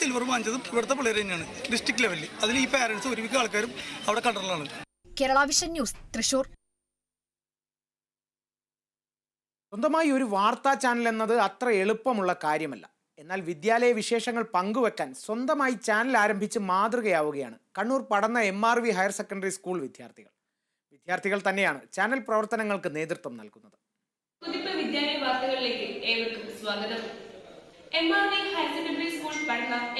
Silver വാങ്ങിച്ചത് ഇവിടുത്തെ പിള്ളേർ തന്നെയാണ്. ഡിസ്ട്രിക്ട് ലെവലിൽ അതിൽ ഈ പാരൻസ് ഒരുമിക്ക ആൾക്കാരും അവിടെ കണ്ടറിലാണ് കേരള വിഷൻ ന്യൂസ് തൃശൂർ. സ്വന്തമായി ഒരു വാർത്താ ചാനൽ എന്നത് അത്ര എളുപ്പമുള്ള കാര്യമല്ല. എന്നാൽ വിദ്യാലയ വിശേഷങ്ങൾ പങ്കുവെക്കാൻ സ്വന്തമായി ചാനൽ ആരംഭിച്ച് മാതൃകയാവുകയാണ്. കണ്ണൂർ പഠന M R V higher secondary school വിദ്യാർത്ഥികൾ. വിദ്യാർത്ഥികൾ തന്നെയാണ് ചാനൽ പ്രവർത്തനങ്ങൾക്ക് നേതൃത്വം നൽകുന്നത്. വിദ്യാലയ വാർത്തകളിലേക്ക് ഏവർക്കും സ്വാഗതം. M R V higher secondary school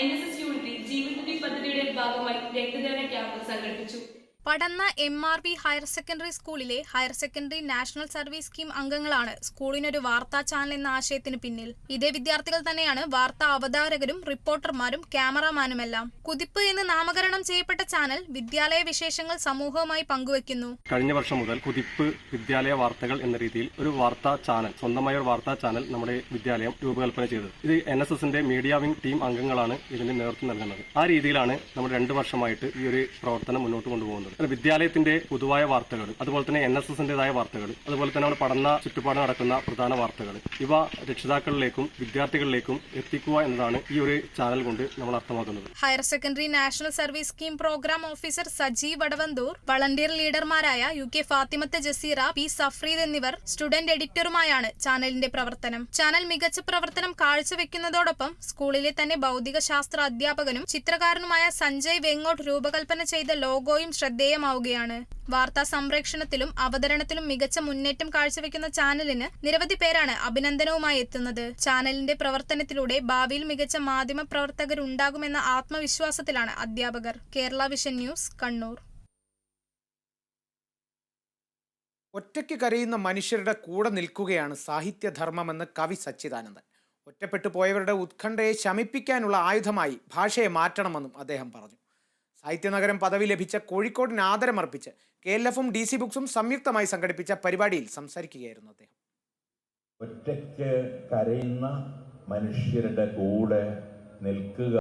N S S യൂണിറ്റിൽ ജീവിതത്തിന്റെ പദ്ധതിയുടെ ഭാഗമായി രക്തദാന ക്യാമ്പ് സംഘടിപ്പിച്ചു. Padanna M R V higher secondary സ്കൂളിലെ higher secondary national service scheme അംഗങ്ങളാണ് സ്കൂളിനൊരു വാർത്താ ചാനൽ എന്ന ആശയത്തിന് പിന്നിൽ. ഇതേ വിദ്യാർത്ഥികൾ തന്നെയാണ് വാർത്താ അവതാരകരും റിപ്പോർട്ടർമാരും ക്യാമറാമാനുമെല്ലാം കുതിപ്പ് എന്ന് നാമകരണം ചെയ്യപ്പെട്ട ചാനൽ വിദ്യാലയ വിശേഷങ്ങൾ സമൂഹവുമായി പങ്കുവെക്കുന്നു. കഴിഞ്ഞ വർഷം മുതൽ കുതിപ്പ് വിദ്യാലയ വാർത്തകൾ എന്ന രീതിയിൽ ഒരു വാർത്താ ചാനൽ സ്വന്തമായ ഒരു വാർത്താ ചാനൽ നമ്മുടെ വിദ്യാലയം രൂപകൽപ്പന ചെയ്തത്. ഇത് എൻ എസ് എസിന്റെ മീഡിയ വിംഗ് ടീം അംഗങ്ങളാണ് ഇതിന് നേതൃത്വം നൽകുന്നത്. ആ രീതിയിലാണ് നമ്മൾ രണ്ടു വർഷമായിട്ട് ഈ ഒരു പ്രവർത്തനം മുന്നോട്ട് കൊണ്ടുപോകുന്നത്. അത് വിദ്യാലയത്തിന്റെ പൊതുവായ വാർത്തകൾ അതുപോലെ തന്നെ എൻ എസ് എസിന്റേതായ വാർത്തകൾ അതുപോലെ തന്നെ നമ്മൾ പഠന ചുറ്റുപാട് നടക്കുന്ന പ്രധാന വാർത്തകൾ. ഇവ രക്ഷിതാക്കളിലേക്കും വിദ്യാർത്ഥികളിലേക്കും എത്തിക്കുക എന്നതാണ് ഈ ഒരു ചാനൽ കൊണ്ട് നമ്മൾ അർത്ഥമാക്കുന്നത്. Higher secondary national service scheme programme officer Sajeev Vadavanthur volunteer ലീഡർമാരായ U K Fathimath Jaseera P Safreed എന്നിവർ സ്റ്റുഡന്റ് എഡിറ്ററുമായാണ് ചാനലിന്റെ പ്രവർത്തനം. ചാനൽ മികച്ച പ്രവർത്തനം കാഴ്ചവെക്കുന്നതോടൊപ്പം സ്കൂളിലെ തന്നെ ഭൗതിക ശാസ്ത്ര അധ്യാപകനും ചിത്രകാരനുമായ സഞ്ജയ് വെങ്ങോട്ട് രൂപകൽപ്പന ചെയ്ത ലോഗോയും ശ്രദ്ധേയമാവുകയാണ്. വാർത്താ സംപ്രേഷണത്തിലും അവതരണത്തിലും മികച്ച മുന്നേറ്റം കാഴ്ചവെക്കുന്ന ചാനലിന് നിരവധി പേരാണ് അഭിനന്ദനവുമായി എത്തുന്നത്. ചാനലിന്റെ പ്രവർത്തനത്തിലൂടെ ഭാവിയിൽ മികച്ച മാധ്യമ പ്രവർത്തകരുണ്ടാകുമെന്ന ആത്മവിശ്വാസത്തിലാണ് അധ്യാപകർ. Kerala vision news Kannur. ഒറ്റയ്ക്ക് കരയുന്ന മനുഷ്യരുടെ കൂടെ നിൽക്കുകയാണ് സാഹിത്യധർമ്മമെന്ന് കവി സച്ചിദാനന്ദൻ. ഒറ്റപ്പെട്ടു പോയവരുടെ ഉത്കണ്ഠയെ ശമിപ്പിക്കാനുള്ള ആയുധമായി ഭാഷയെ മാറ്റണമെന്നും അദ്ദേഹം പറഞ്ഞു. സാഹിത്യനഗരം പദവി ലഭിച്ച കോഴിക്കോടിന് ആദരമർപ്പിച്ച് കെ എൽ എഫും ഡി സി ബുക്സും സംയുക്തമായി സംഘടിപ്പിച്ച പരിപാടിയിൽ സംസാരിക്കുകയായിരുന്നു അദ്ദേഹം. ഒറ്റയ്ക്ക് കരയുന്ന മനുഷ്യരുടെ കൂടെ നിൽക്കുക